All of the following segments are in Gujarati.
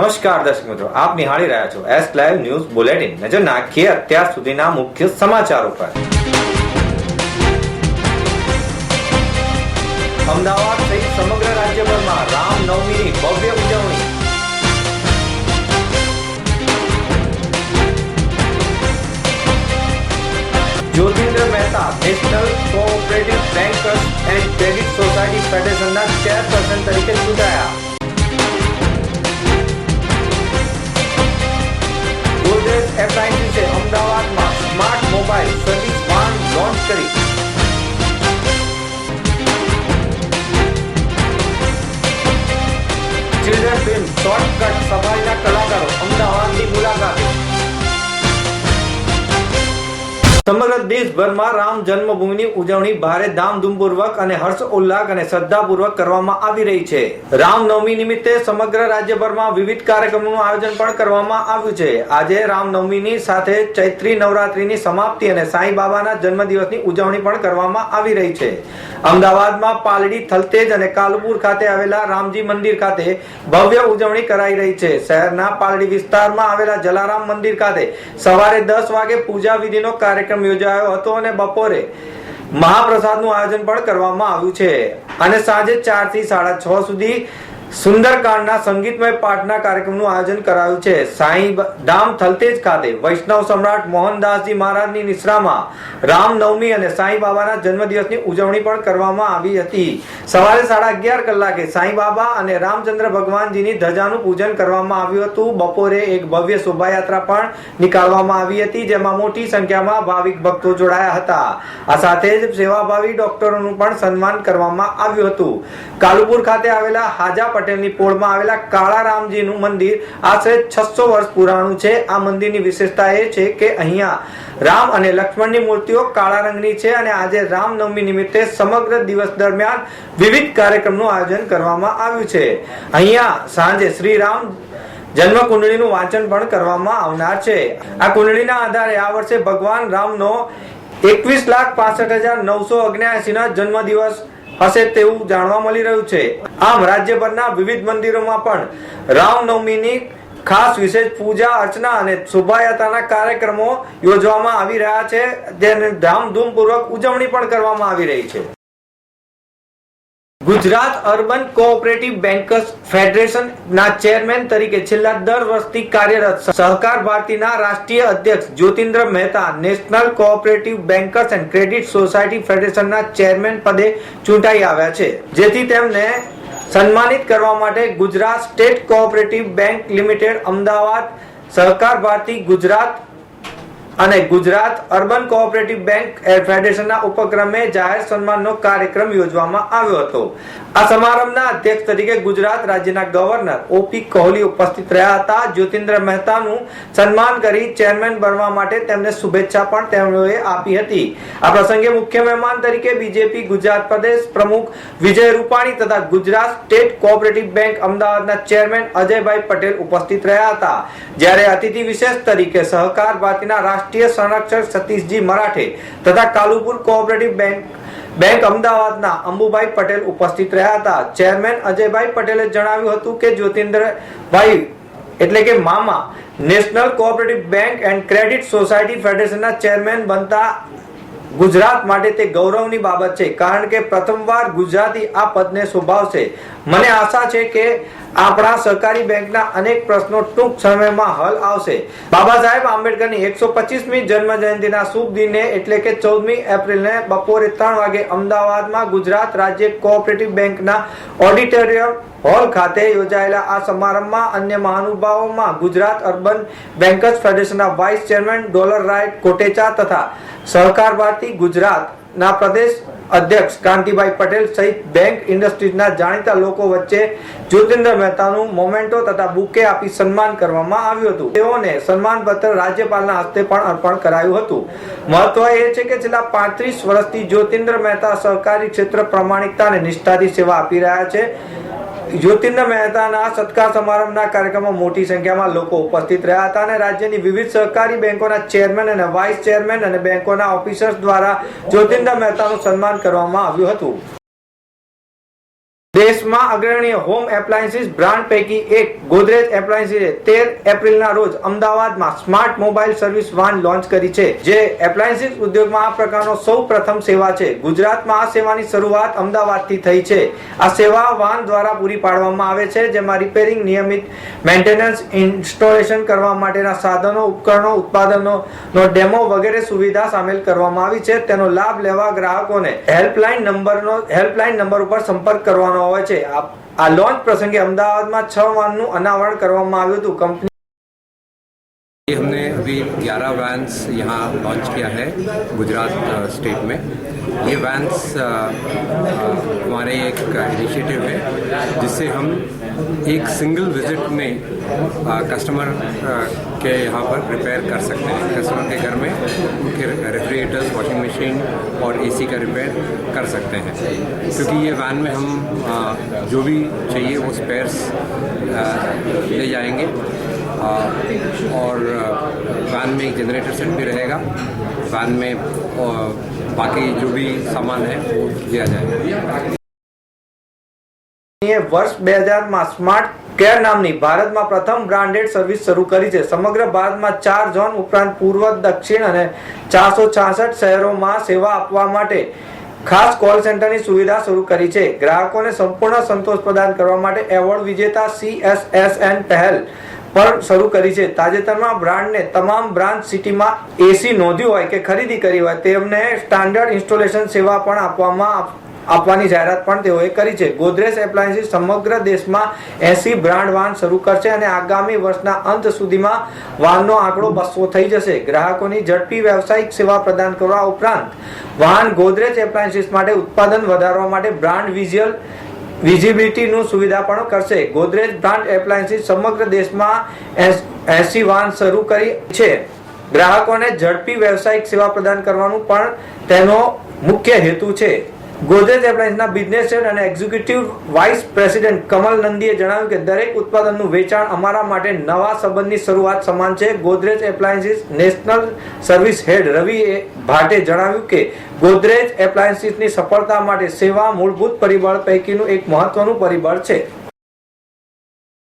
નમસ્કાર દર્શક મિત્રો, આપ નિહાળી રહ્યા છો એસ લાઈવ ન્યૂઝ બુલેટિન નજર નાખીએ અત્યાર સુધીના મુખ્ય સમાચારો પર અમદાવાદ સહિત સમગ્ર રાજ્યભરમાં રામનવમીની ભવ્ય ઉજવણી. Jyotindra Mehta national cooperative bankers and credit society ફેડરેશનના chairperson તરીકે ચૂંટાયા. ગોદરેજ એપ્લાયન્સીસે અમદાવાદમાં smart mobile service van launch કરી. ચિલ્ડ્રન ફિલ્મ શોર્ટકટ સફાઈના કલાકારો, અમદાવાદની મુલાકાતે. સમગ્ર દેશભરમાં રામ જન્મભૂમિની ઉજવણી ભારે ધામધૂમપૂર્વક અને હર્ષ ઉલ્લાસ અને શ્રદ્ધાપૂર્વક કરવામાં આવી રહી છે. રામનવમી નિમિત્તે સમગ્ર રાજ્યભરમાં વિવિધ કાર્યક્રમોનું આયોજન પણ કરવામાં આવ્યું છે. આજે રામનવમીની સાથે ચૈત્રી નવરાત્રીની સમાપ્તિ અને સાંઈ બાબાના જન્મદિવસની ઉજવણી પણ કરવામાં આવી રહી છે. અમદાવાદમાં પાલડી, થલતેજ અને કાલુપુર ખાતે આવેલા રામજી મંદિર ખાતે ભવ્ય ઉજવણી કરાઈ રહી છે. શહેરના પાલડી વિસ્તારમાં આવેલા જલારામ મંદિર ખાતે સવારે દસ વાગે પૂજા વિધિનો કાર્યક્રમ યોજાયો હતો અને બપોરે મહાપ્રસાદનું આયોજન પણ કરવામાં આવ્યું છે. અને સાંજે ચારથી સાડા છ સુધી સુંદરકાંડના સંગીતમય પાઠના કાર્યક્રમનું આયોજન કરાયું છે. સાંઈ ધામ થલતેજ ખાતે વૈષ્ણવ સમ્રાટ મોહનદાસજી મહારાજની નિશ્રામાં રામનવમી અને સાંઈ બાબાના જન્મદિવસની ઉજવણી પણ કરવામાં આવી હતી. સવારે સાડા અગિયાર કલાકે સાંઈ બાબા અને રામચંદ્ર ભગવાનજીની ધજાનું પૂજન કરવામાં આવ્યું હતું. બપોરે એક ભવ્ય શોભાયાત્રા પણ નીકાળવામાં આવી હતી, જેમાં મોટી સંખ્યામાં ભાવિક ભક્તો જોડાયા હતા. આ સાથે જ સેવાભાવી ડોક્ટરોનું પણ સન્માન કરવામાં આવ્યું હતું. કાલુપુર ખાતે આવેલા હાજા પટેલની પોળમાં આવેલા કાળા રામજીનું મંદિર આશરે છસો વર્ષ પુરાણું છે. આ મંદિરની વિશેષતા એ છે કે અહીંયા રામ અને લક્ષ્મણની મૂર્તિઓ કાળા રંગની છે અને આજે રામનવમી નિમિત્તે સમગ્ર દિવસ દરમિયાન વિવિધ કાર્યક્રમનું આયોજન કરવામાં આવ્યું છે. અહીંયા સાંજે શ્રી રામ જન્મ કુંડળીનું વાંચન પણ કરવામાં આવનાર છે. આ કુંડળીના આધારે આ વર્ષે ભગવાન રામનો એકવીસ લાખ પાસઠ હજાર નવસો અગ્નિયાસી ના જન્મ દિવસ હશે તેવું જાણવા મળી રહ્યું છે. આમ રાજ્યભરના વિવિધ મંદિરોમાં પણ રામનવમીની ખાસ વિશેષ પૂજા, અર્ચના અને શોભાયાત્રાના કાર્યક્રમો યોજવામાં આવી રહ્યા છે. જેને ધામધૂમપૂર્વક ઉજવણી પણ કરવામાં આવી રહી છે. Gujarat urban cooperative bankers federation ના ચેરમેન તરીકે છેલ્લા દર વર્ષથી કાર્યરત સહકાર ભારતીના રાષ્ટ્રીય અધ્યક્ષ Jyotindra Mehta national cooperative bankers and credit society ફેડરેશનના chairman પદે ચૂંટાઈ આવ્યા છે, જેથી તેમને સન્માનિત કરવા માટે Gujarat state cooperative bank limited Ahmedabad Sahakar Bharati Gujarat અને ગુજરાત અર્બન કોઓપરેટિવ બેંક ફેડરેશનના ઉપક્રમે જાહેર સન્માનનો કાર્યક્રમ યોજવામાં આવ્યો હતો. આ સમારંભના અધ્યક્ષ તરીકે ગુજરાત રાજ્યના ગવર્નર ઓપી કોહલી ઉપસ્થિત રહ્યા હતા. જ્યોતિન્દ્ર મહેતાનું સન્માન કરી ચેરમેન બનવા માટે તેમને શુભેચ્છા પણ તેમણે આપી હતી. આ પ્રસંગે મુખ્ય મહેમાન તરીકે બીજેપી, ગુજરાત પ્રદેશ પ્રમુખ વિજય રૂપાણી તથા ગુજરાત સ્ટેટ કોઓપરેટિવ બેંક અમદાવાદના ચેરમેન અજયભાઈ પટેલ ઉપસ્થિત રહ્યા હતા. જ્યારે અતિથિ વિશેષ તરીકે સહકાર ભારતીના રાષ્ટ્રીય સંરક્ષક સતીશજી મરાઠે તથા કાલુપુર કોઓપરેટિવ બેંક બેંક અમદાવાદના અંબુભાઈ પટેલ ઉપસ્થિત રહ્યા હતા. ચેરમેન અજયભાઈ પટેલે જણાવ્યું હતું કે જ્યોતિન્દ્રભાઈ એટલે કે મામા national cooperative bank and credit society ફેડરેશનના chairman બનતા ગુજરાત માટે તે ગૌરવની બાબત છે. કારણ કે પ્રથમવાર ગુજરાતી આ પદને શોભાવશે. મને આશા છે કે આપણા સહકારી બેંકના અનેક પ્રશ્નો ટૂંક સમયમાં હલ આવશે. બાબા સાહેબ, આંબેડકરની એકસો પચીસમી જન્મ જયંતિના શુભ દિને એટલે કે ચૌદમી એપ્રિલને બપોરે ત્રણ વાગે અમદાવાદમાં ગુજરાત રાજ્ય કોઓપરેટિવ બેંકના ઓડિટોરિયમ હોલ ખાતે યોજાયેલા આ સમારંભમાં અન્ય મહાનુભાવોમાં ગુજરાત અર્બન બેન્કર્સ ફેડરેશનના vice chairman dollar Rai Kotecha તથા સહકાર ભારતી ગુજરાતના પ્રદેશ અધ્યક્ષ કાંતિભાઈ પટેલ સહિત બેંક ઇન્ડસ્ટ્રીઝના જાણીતા લોકો વચ્ચે જ્યોતિન્દ્ર મહેતાનું મોમેન્ટો તથા બુકે આપી સન્માન કરવામાં આવ્યું હતું. તેઓને સન્માન પત્ર રાજ્યપાલના હસ્તે પણ અર્પણ કરાયું હતું. મહત્વ એ છે કે છેલ્લા પાંત્રીસ વર્ષથી જ્યોતિન્દ્ર મહેતા સહકારી ક્ષેત્ર પ્રમાણિકતા અને નિષ્ઠાથી સેવા આપી રહ્યા છે. જ્યોતિર્ન મહેતાના સત્કાર સમારંભના કાર્યક્રમમાં મોટી સંખ્યામાં લોકો ઉપસ્થિત રહ્યા હતા અને રાજ્યની વિવિધ સહકારી બેંકોના ચેરમેન અને વાઇસ ચેરમેન અને બેંકોના ઓફિસર્સ દ્વારા જ્યોતિર્ન મહેતાનું સન્માન કરવામાં આવ્યું હતું. દેશમાં અગ્રણી હોમ એપ્લાયન્સીસ બ્રાન્ડ પૈકી એક ગોદરેજ એપ્લાયન્સીસે તેર એપ્રિલના રોજ અમદાવાદમાં smart mobile service van launch કરી છે, જે એપ્લાયન્સીસ ઉદ્યોગમાં આ પ્રકારનો સૌ પ્રથમ સેવા છે. ગુજરાતમાં આ સેવાની શરૂઆત અમદાવાદથી થઈ છે. આ સેવા વાન દ્વારા પૂરી પાડવામાં આવે છે, જેમાં રિપેરિંગ નિયમિત મેન્ટેનન્સ, ઇન્સ્ટોલેશન કરવા માટેના સાધનો, ઉપકરણો, ઉત્પાદનોનો ડેમો વગેરે સુવિધા સામેલ કરવામાં આવી છે. તેનો લાભ લેવા ગ્રાહકોને હેલ્પલાઇન નંબરનો, હેલ્પલાઇન નંબર ઉપર સંપર્ક કરવાનો હોય છે. આ આ લોન્ચ પ્રસંગે અમદાવાદમાં છ વાનનું અનાવરણ કરવામાં આવ્યું હતું. કંપની ये हमने अभी 11 वैन्स यहाँ लॉन्च किया है गुजरात स्टेट में। ये वैन्स हमारे एक इनिशिएटिव है जिससे हम एक सिंगल विज़िट में अ, कस्टमर अ, के यहाँ पर रिपेयर कर सकते हैं। कस्टमर के घर में उनके रेफ्रिजरेटर्स वॉशिंग मशीन और एसी का रिपेयर कर सकते हैं। क्योंकि ये वैन में हम अ, जो भी चाहिए वो स्पेयर्स ले जाएँगे। आ, और आ, वैन में एक जनरेटर सेट भी रहेगा वैन में आ, बाकी जो भी सामान है वो दिया जाएगा એ વર્ષ બે હજારમાં સ્માર્ટ કેર નામની ભારતમાં પ્રથમ બ્રાન્ડેડ સર્વિસ શરૂ કરી છે સમગ્ર ભારતમાં ચાર ઝોન ઉપરાંત પૂર્વ દક્ષિણ અને ચારસો છાસઠ શહેરોમાં સેવા આપવા માટે ખાસ કોલ સેન્ટરની સુવિધા શરૂ કરી છે ગ્રાહકોને સંપૂર્ણ સંતોષ પ્રદાન કરવા માટે એવોર્ડ વિજેતા સીએસએસએન પહેલ પણ શરૂ કરી છે. તાજેતરમાં બ્રાન્ડને તમામ બ્રાન્ચ સિટીમાં એસી નોંધ્યું હોય કે ખરીદી કરી હોય, તેમને સ્ટાન્ડર્ડ ઇન્સ્ટોલેશન સેવા પણ આપવામાં આપવાની જાહેરાત પણ તેઓએ કરી છે. ગોદરેજ એપ્લાયન્સીસ સમગ્ર દેશમાં એસી બ્રાન્ડ વાન શરૂ કરશે અને આગામી વર્ષના અંત સુધીમાં વાનનો આંકડો બસો થઈ જશે. ગ્રાહકોની ઝડપી વ્યવસાયિક સેવા પ્રદાન કરવા ઉપરાંત, વાહન ગોદરેજ એપ્લાયન્સીસ માટે ઉત્પાદન વધારવા માટે બ્રાન્ડ વિઝ્યુઅલ વિઝિબિલિટીનું સુવિધા પણ કરશે. ગોદરેજ બ્રાન્ડ એપ્લાયન્સીસ સમગ્ર દેશમાં એસી વાન શરૂ કરી છે. ગ્રાહકોને ઝડપી વ્યવસાયિક સેવા પ્રદાન કરવાનું પણ તેનો મુખ્ય હેતુ છે. ગોદરેજ એપ્લાયન્સના બિઝનેસ હેડ અને એક્ઝિક્યુટિવ વાઇસ પ્રેસિડેન્ટ કમલ નંદીએ જણાવ્યું કે દરેક ઉત્પાદનનું વેચાણ અમારા માટે નવા સંબંધની શરૂઆત સમાન છે. Godrej appliances national service head Ravi Bhate જણાવ્યું કે ગોદરેજ એપ્લાયન્સીસની સફળતા માટે સેવા મૂળભૂત પરિબળ પૈકીનું એક મહત્વનું પરિબળ છે.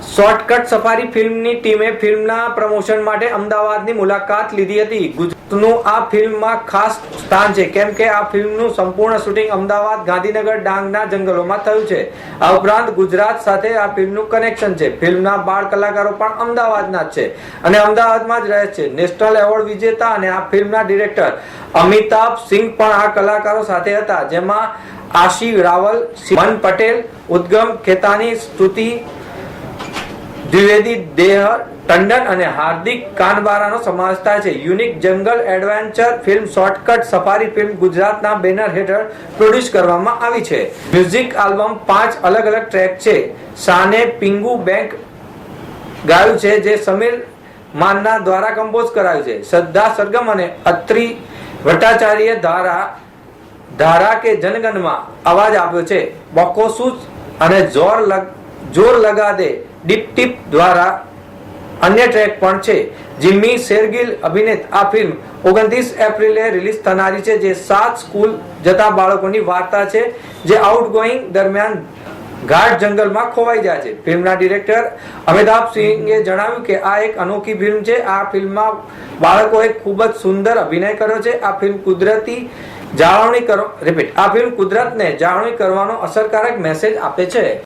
શોર્ટકટ સફારી ફિલ્મની ટીમે ફિલ્મના પ્રમોશન માટે અમદાવાદની મુલાકાત લીધી હતી. ગુજરાતનું આ ફિલ્મમાં ખાસ સ્થાન છે. કેમ કે આ ફિલ્મનું સંપૂર્ણ શૂટિંગ અમદાવાદ, ગાંધીનગર, ડાંગના જંગલોમાં થયું છે. આ ઉપરાંત ગુજરાત સાથે આ ફિલ્મનું કનેક્શન છે. ફિલ્મના બાળ કલાકારો પણ અમદાવાદના જ છે અને અમદાવાદમાં જ રહે છે. નેશનલ એવોર્ડ વિજેતા અને આ ફિલ્મના ડિરેક્ટર અમિતાભ સિંહ પણ આ કલાકારો સાથે હતા, જેમાં આશી રાવલ મન પટેલ, ઉદ્ગમ ખેતાની સ્તુતિ, દ્વિવેદી દેહ ટંડન અને હાર્દિક કાનબારાનો સમાવેશ થાય છે. Unique jungle adventure film shortcut safari film ગુજરાતના બેનર હેઠળ પ્રોડ્યુસ કરવામાં આવી છે. મ્યુઝિક આલ્બમ પાંચ અલગ અલગ ટ્રેક છે. શાને પિંગુ બેંક ગાયું છે, જે સમીર માનના દ્વારા કમ્પોઝ કરાયું છે. શ્રદ્ધા સરગમ અને અત્રી ભટ્ટાચાર્ય ધારા ધારા કે જનગણમાં અવાજ આપ્યો છે. બકોસુસ અને જોર લગ, જોર લગા દે ડીપ ટીપ દ્વારા અન્ય ટ્રેક પણ છે. જિમ્મી શેરગિલ અભિનેત આ ફિલ્મ ઓગણત્રીસ એપ્રિલે રિલીઝ થનારી છે, જે સાત સ્કૂલ જતા બાળકોની વાર્તા છે, જે આઉટગોઈંગ દરમિયાન ઘાટ જંગલમાં ખોવાઈ જાય છે. ફિલ્મના ડિરેક્ટર અમિતાભ સિંહે જણાવ્યું કે આ એક અનોખી ફિલ્મ છે. આ ફિલ્મમાં બાળકોએ ખૂબ જ સુંદર અભિનય કર્યો છે. આ ફિલ્મ કુદરતી જાળવણી કરો રિપીટ આ ફિલ્મ કુદરતને જાળવણી કરવાનો અસરકારક મેસેજ આપે છે.